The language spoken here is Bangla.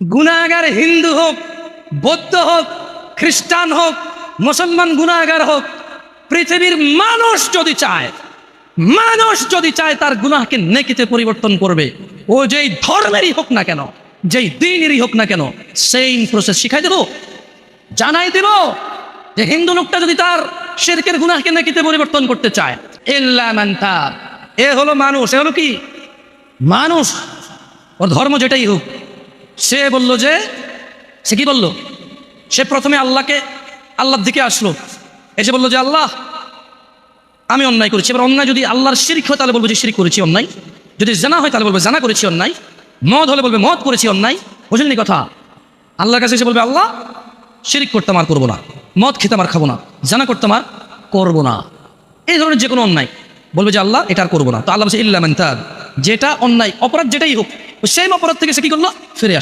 গুণাগার হিন্দু হোক, বৌদ্ধ হোক, খ্রিস্টান হোক, মুসলমান গুণাগার হোক, পৃথিবীর মানুষ যদি চায়, মানুষ যদি চায় তার গুনাহকে নেকিতে পরিবর্তন করবে ও যেই ধর্মেরই হোক না কেন, যেই দিনেরই হোক না কেন সেম প্রসেস শিখাই দেব, জানাই দেব যে হিন্দু লোকটা যদি তার শেরকের গুনাহকে নেকিতে পরিবর্তন করতে চায় তাব। এ হলো মানুষ, এ হলো কি মানুষ, ওর ধর্ম যেটাই হোক সে বলল যে, সে কি বলল? সে প্রথমে আল্লাহকে, আল্লাহর দিকে আসলো। এসে বলল যে, আল্লাহ, আমি অন্যায় করেছি। এবার অন্যায় যদি আল্লাহর শিরিক হয়, তাহলে বলব যে শিরিক করেছি অন্যায়। যদি জানা হয়, তাহলে বলব জানা করেছি অন্যায়। মদ হলে বলবে মদ করেছি অন্যায়। বুঝলেনি কথা? আল্লাহর কাছে এসে বলবে, আল্লাহ, শিরিক করতাম আর করব না। মদ খেতাম আর খাব না। জানা করতাম আর করব না। এই ধরনের যে কোনো অন্যায়। বলবে যে, আল্লাহ, এটা আর করব না। তো আল্লাহ বলছে, ইল্লা মান যেটা অন্যায়, অপরাধ যেটাই হোক সেই অপরাধ থেকে সে কি করল? ফিরে